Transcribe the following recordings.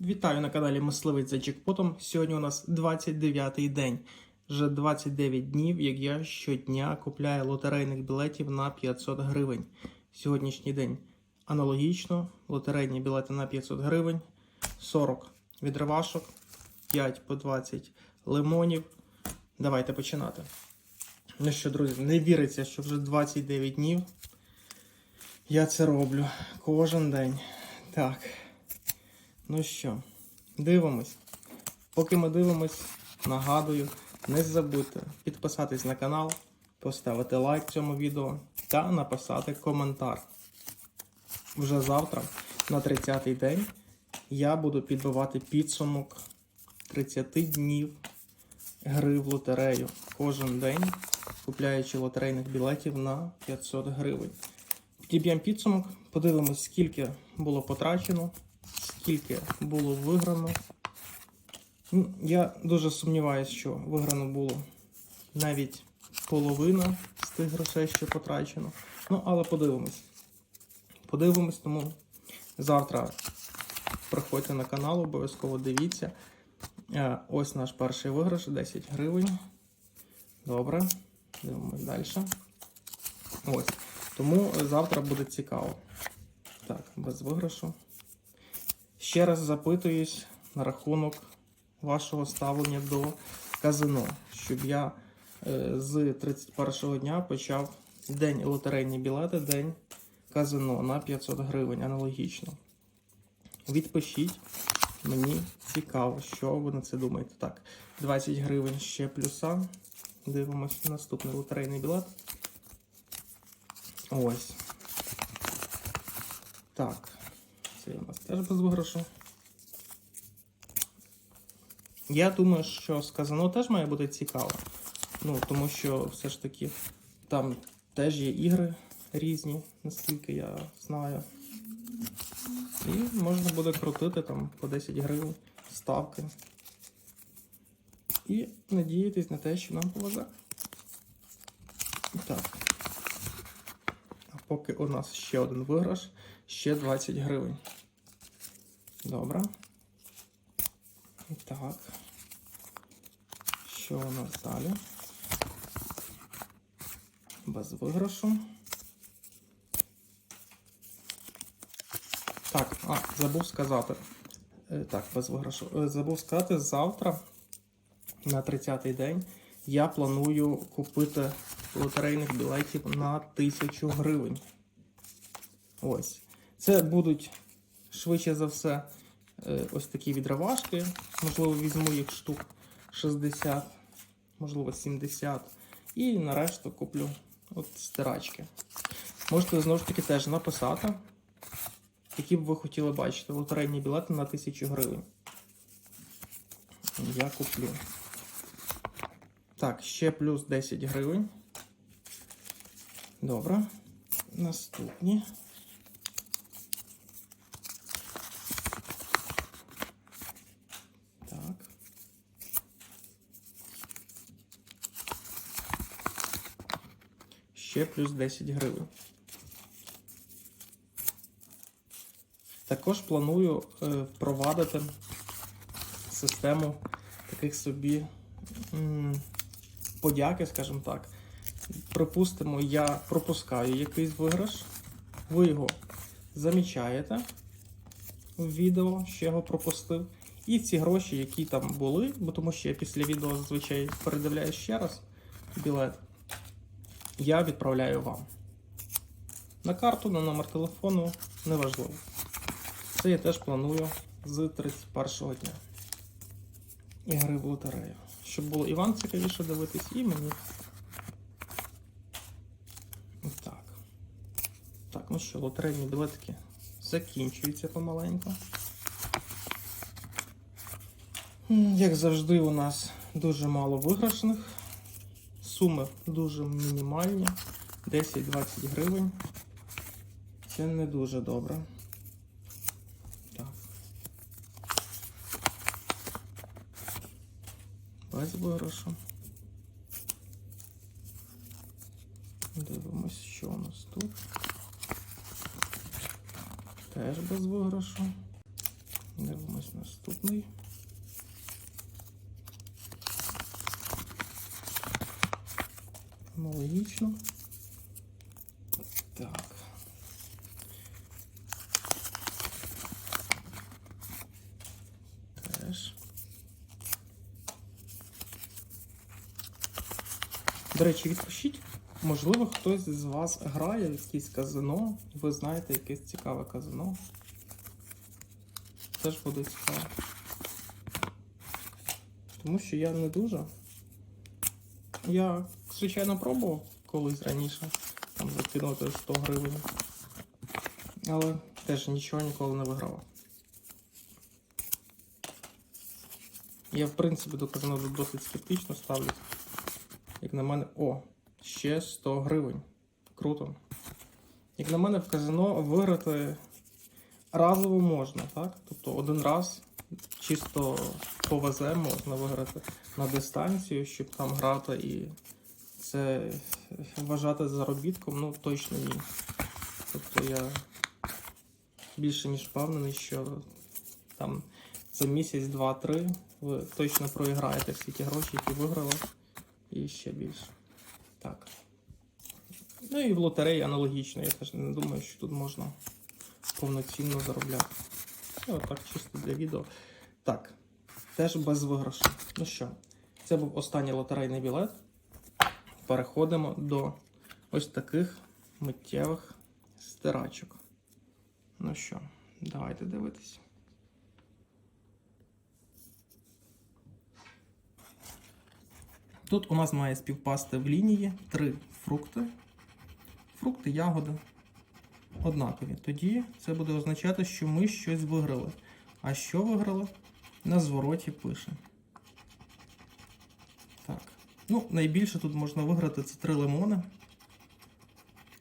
Вітаю на каналі Мисливець за Джекпотом. Сьогодні у нас 29-й день. Вже 29 днів, як я щодня купляю лотерейних білетів на 500 гривень. Сьогоднішній день аналогічно. Лотерейні білети на 500 гривень, 40 відривашок, 5 по 20 лимонів. Давайте починати. Ну що, друзі, не віриться, що вже 29 днів. Я це роблю кожен день. Так. Ну що, дивимось. Поки ми дивимось, нагадую, не забудьте підписатись на канал, поставити лайк цьому відео та написати коментар. Вже завтра, на 30-й день, я буду підбивати підсумок 30 днів гри в лотерею кожен день, купляючи лотерейних білетів на 500 гривень. Підіб'ємо підсумок, подивимось, скільки було потрачено, скільки було виграно. Ну, Я дуже сумніваюся, що виграно було навіть половина з тих грошей, що потрачено. Ну, але подивимось. Подивимось, тому завтра приходьте на канал, обов'язково дивіться. Е, Ось наш перший виграш 10 гривень. Добре, дивимось далі. Ось. Тому завтра буде цікаво. Так, без виграшу. Ще раз запитуюсь на рахунок вашого ставлення до казино, щоб я е, з 31 дня почав день лотерейні білети, день казино на 500 гривень аналогічно. Відпишіть, мені цікаво, що ви на це думаєте. Так, 20 гривень ще плюса. Дивимось наступний лотерейний білет. Ось. Так. Це у нас теж без виграшу. Я думаю, що з казино теж має бути цікаво. Ну, тому що все ж таки там теж є ігри різні, наскільки я знаю. І можна буде крутити там по 10 гривень ставки. І надіятись на те, що нам повезе. Так. А поки у нас ще один виграш, ще 20 гривень. Добре. Так. Що у нас далі? Без виграшу. Так, а, забув сказати. Е, Так, без виграшу. Е, Забув сказати, завтра, на 30-й день, я планую купити лотерейних білетів на 1000 гривень. Ось. Це будуть швидше за все е, ось такі відривашки. Можливо, візьму їх штук 60, можливо, 70. І нарешту куплю от стирачки. Можете знову ж таки теж написати, які б ви хотіли бачити лотерейні білети на 1000 гривень. Я куплю. Так, ще плюс 10 гривень. Добре. Наступні. Так. Ще плюс 10 гривень. Також планую е, впровадити систему таких собі подяки, скажімо так. Припустимо, я пропускаю якийсь виграш, ви його замічаєте в відео, що його пропустив. І ці гроші, які там були, бо тому що я після відео зазвичай передивляю ще раз білет, я відправляю вам. На карту, на номер телефону, неважливо. Це я теж планую з 31 дня. Ігри в лотерею. Щоб було і вам цікавіше дивитись, і мені. Так. Так, ну що, лотерейні білетики закінчуються помаленьку. Як завжди, у нас дуже мало виграшних. Суми дуже мінімальні. 10-20 гривень. Це не дуже добре. Так. Без виграшу. Дивимось, що у нас тут. Теж без виграшу. Дивимось наступний. Аналогічно. Так. Теж. До речі, відпишіть, можливо, хтось з вас грає в якесь казино, ви знаєте якесь цікаве казино. Теж буде цікаво. Тому що я не дуже. Я, звичайно, пробував колись раніше там закинути 100 гривень. Але теж нічого ніколи не вигравав. Я, в принципі, до казино досить скептично ставлюсь. Як на мене. О, ще 100 гривень. Круто. Як на мене, в казино виграти разово можна, так? Тобто один раз чисто повезе можна виграти на дистанцію, щоб там грати і це вважати заробітком, ну точно ні. Тобто я більше ніж впевнений, що там за місяць, два-три ви точно проіграєте всі ті гроші, які виграли, і ще більше. Так. Ну і в лотереї аналогічно. Я теж не думаю, що тут можна повноцінно заробляти. Ну, отак, чисто для відео. Так, теж без виграшу. Ну що, це був останній лотерейний білет. Переходимо до ось таких миттєвих стирачок. Ну що, давайте дивитись. Тут у нас має співпасти в лінії три фрукти. Фрукти, ягоди однакові. Тоді це буде означати, що ми щось виграли. А що виграли? На звороті пише. Так. Ну, найбільше тут можна виграти це три лимони.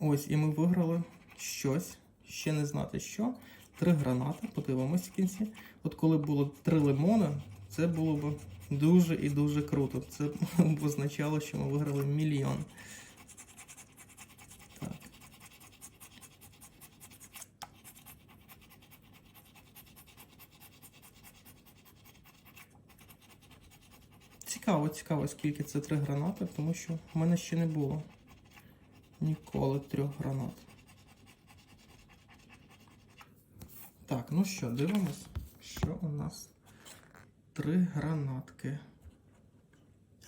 Ось, і ми виграли щось. Ще не знати що. Три гранати. Подивимось в кінці. От коли було три лимони, це було б дуже і дуже круто. Це б означало, що ми виграли мільйон. Цікаво, цікаво, скільки це три гранати, тому що в мене ще не було ніколи трьох гранат. Так, ну що, дивимось, що у нас три гранатки.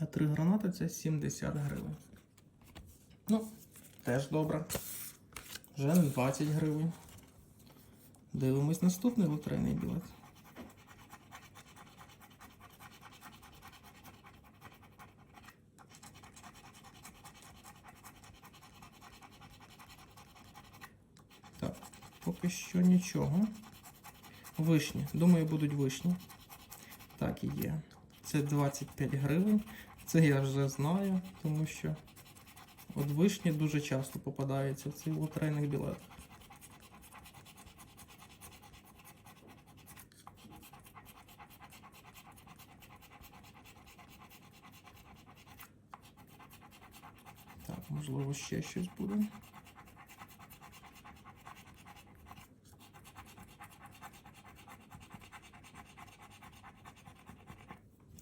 А три гранати це 70 гривень. Ну, теж добре. Вже не 20 гривень. Дивимось наступний лотерейний білет. Так, поки що нічого. Вишні. Думаю, будуть вишні. Так і є. Це 25 гривень. Це я вже знаю, тому що от вишні дуже часто попадаються в цих лотерейних білетах. Можливо, ще щось буде.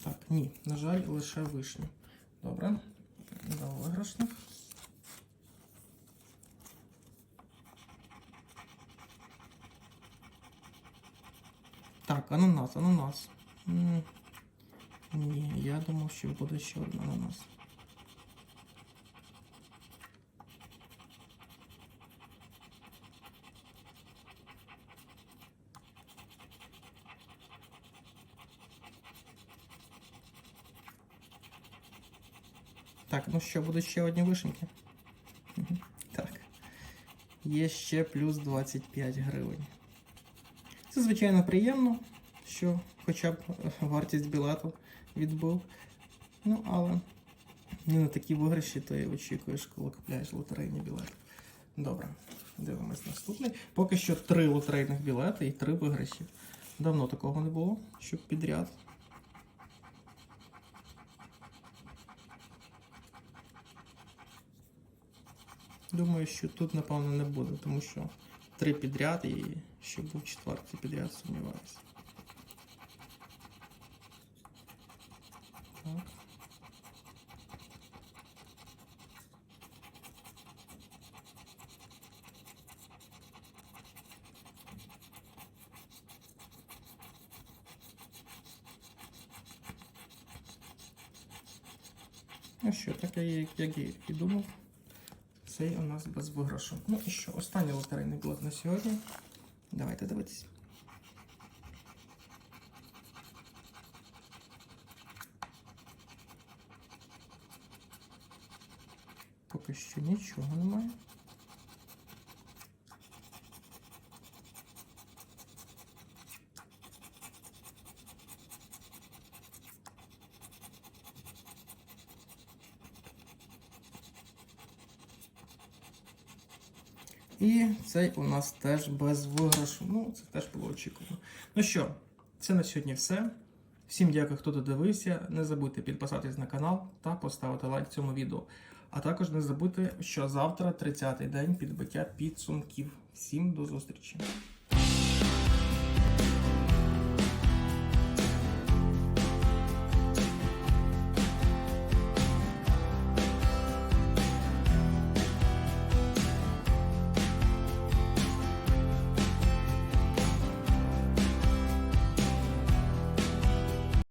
Так, ні, на жаль, лише вишні. Добре. До виграшних. Так, ананас, ананас. Ні, я думав, що буде ще одна ананас. Так, ну що, будуть ще одні вишеньки? Так. Є ще плюс 25 гривень. Це, звичайно, приємно, що хоча б е, вартість білету відбув. Ну, але не на такі виграші ти і очікуєш, коли купляєш лотерейні білети. Добре, дивимось наступний. Поки що три лотерейних білети і три виграші. Давно такого не було, щоб підряд. Думаю, що тут, напевно, не буде, тому що три підряд і ще був четвертий підряд, сумніваюся. Ну що, так я, як я і думав. Цей у нас без виграшу. Ну і що, останній лотерейний блок на сьогодні. Давайте дивитися. Поки що нічого немає. І цей у нас теж без виграшу. Ну, це теж було очікувано. Ну що, це на сьогодні все. Всім дякую, хто додивився. Не забудьте підписатись на канал та поставити лайк цьому відео. А також не забудьте, що завтра 30-й день підбиття підсумків. Всім до зустрічі!